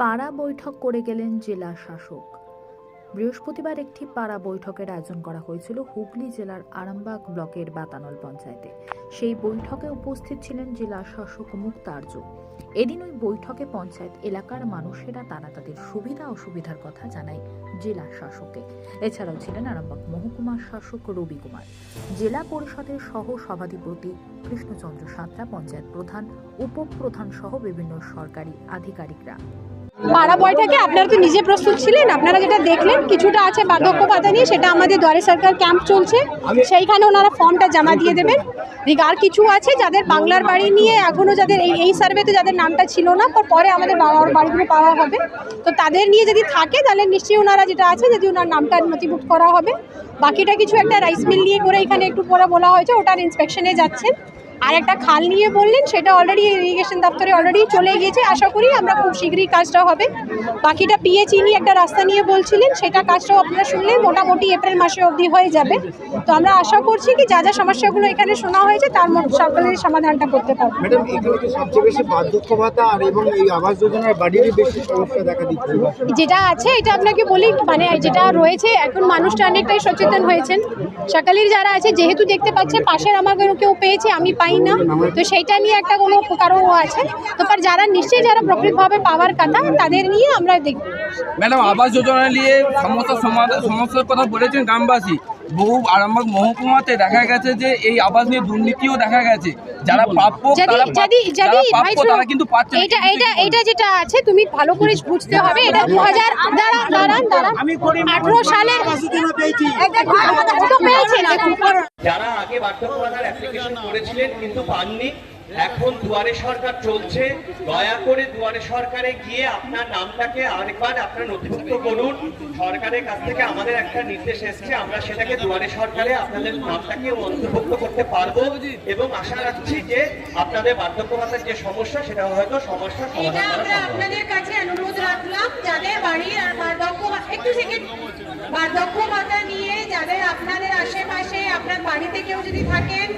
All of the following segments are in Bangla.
পাড়া বৈঠক করে গেলেন জেলা শাসক। বৃহস্পতিবার একটি পাড়া বৈঠকের আয়োজন করা হয়েছিল হুগলি জেলার আরামবাগ ব্লকের বাতানল পঞ্চায়েতে। সেই বৈঠকে উপস্থিত ছিলেন জেলা শাসক মুক্তার্য এদিন ওই বৈঠকে পঞ্চায়েত এলাকার মানুষেরা তারা তাদের সুবিধা অসুবিধার কথা জানায় জেলা শাসককে এছাড়াও ছিলেন আরামবাগ মহকুমার শাসক রবি কুমার। জেলা পরিষদের সহ সভাধিপতি কৃষ্ণচন্দ্র সাঁতরা, পঞ্চায়েত প্রধান উপপ্রধান সহ বিভিন্ন সরকারি আধিকারিকরা। পাড়া বৈঠকে আপনারা তো নিজে প্রস্তুত ছিলেন, আপনারা যেটা দেখলেন, কিছুটা আছে বার্ধক্য ভাতা নিয়ে, সেটা আমাদের দ্বারে সরকার ক্যাম্প চলছে। সেইখানে ওনারা ফর্মটা জমা দিয়ে দেবেন। আর কিছু আছে যাদের বাংলার বাড়ি নিয়ে এখনও যাদের এই এই সার্ভেতে যাদের নামটা ছিল না পরে আমাদের বাবার বাড়িগুলো পাওয়া হবে। তো তাদের নিয়ে যদি থাকে, তাহলে নিশ্চয়ই ওনারা যেটা আছে, যদি ওনার নামটা নথিভুক্ত করা হবে। বাকিটা কিছু একটা রাইস মিল নিয়ে করে এখানে একটু পরে বলা হয়েছে ওটার ইন্সপেকশনে যাচ্ছেন। আর একটা খাল নিয়ে বললেন সেটা অলরেডি ইরিগেশন দপ্তরে অলরেডি চলে গিয়েছে। আশা করি আমরা খুব শীঘ্রই কাজটা হবে। বাকিটা পিএইচ নিয়ে একটা রাস্তা নিয়ে বলছিলেন সেটা কাজটাও আপনারা শুনলেন মোটামুটি এপ্রিল মাসে অবধি হয়ে যাবে। তো আমরা আশা করছি কি যা যা সমস্যাগুলো এখানে শোনা হয়েছে তার মধ্যে সকলের সমাধানটা করতে পারব। ম্যাডাম এখানে সবচেয়ে বেশি বার্ধক্য ভাতা আর এবং এই আবাস যোজনার বাড়িরই বেশি সমস্যা দেখা দিচ্ছে? যেটা আছে এটা আপনাকে বলি মানে যেটা রয়েছে এখন মানুষটা অনেকটাই সচেতন হয়েছেন। সকালের যারা আছে যেহেতু দেখতে পাচ্ছেন পাশের আমার কেউ পেয়েছে আমি পাই না তো সেইটা নিয়ে একটা কোনো কারণ আছে তো পর যারা নিশ্চয়ই যারা প্রকৃতভাবে পাওয়ার কথা তাদের নিয়ে আমরা দেখব ম্যাডাম আবাস যোজনা নিয়ে সমস্ত সমস্যার কথা বলেছেন গ্রামবাসী বহু আরামবাগ মহকুমাতে দেখা গেছে যে এই আবাস নিয়ে দুর্নীতিও দেখা গেছে যারা প্রাপ্য তারা পা- যদি যারা যদি ভাই প্রাপ্য তারা কিন্তু পাচ্ছে এটা এটা এটা যেটা আছে তুমি ভালো করে বুঝতে হবে এটা দু হাজার দাঁড়ান পেয়েছেন দেখুন যারা আগে বার্ধক্য করেছিলেন কিন্তু পাননি, এখন দুয়ারে সরকার চলছে। দয়া করে দুয়ারে সরকারে গিয়ে আপনার নামটাকে আরেকবার আপনার নথিভুক্ত করুন। সরকারের কাছ থেকে আমাদের একটা নির্দেশ এসছে, আমরা সেটাকে দুয়ারে সরকারে আপনাদের নামটাকে অন্তর্ভুক্ত করতে পারব এবং আশা রাখছি যে আপনাদের বার্ধক্য ভাতার যে সমস্যা, সেটা হয়তো সমস্যা সমাধান করা সম্ভব। যাদের বাড়ির আর বার্ধক্য একটু সেকেন্ড বার্ধক্য ভাতা নিয়ে যাদের আপনাদের বাড়িতে কেউ যদি থাকেন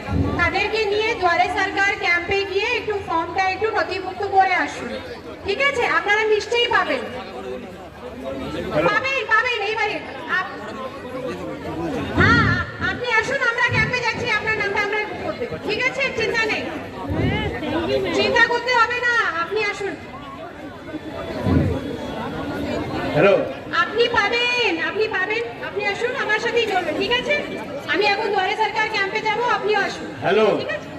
তাদেরকে নিয়ে দুয়ারে সরকার ক্যাম্পে গিয়ে একটু ফর্মটা একটু নথিভুক্ত করে আসুন। ঠিক আছে? আপনারা নিশ্চয়ই পাবেন। পাবেন পাবেন এইবারে। হ্যাঁ আপনি আসুন আমরা ক্যাম্পে যাচ্ছি আপনার নামটা আমরা ঠিক আছে? চিন্তা নেই। চিন্তা করতে হবে না আপনি আসুন। হ্যালো। আপনি পাবেন আপনি পাবেন আপনি আসুন আমার সাথেই চলবেন ঠিক আছে? আমি এখন দুয়ারে সরকার ক্যাম্পে যাব আপনিও আসুন। হ্যালো ঠিক আছে?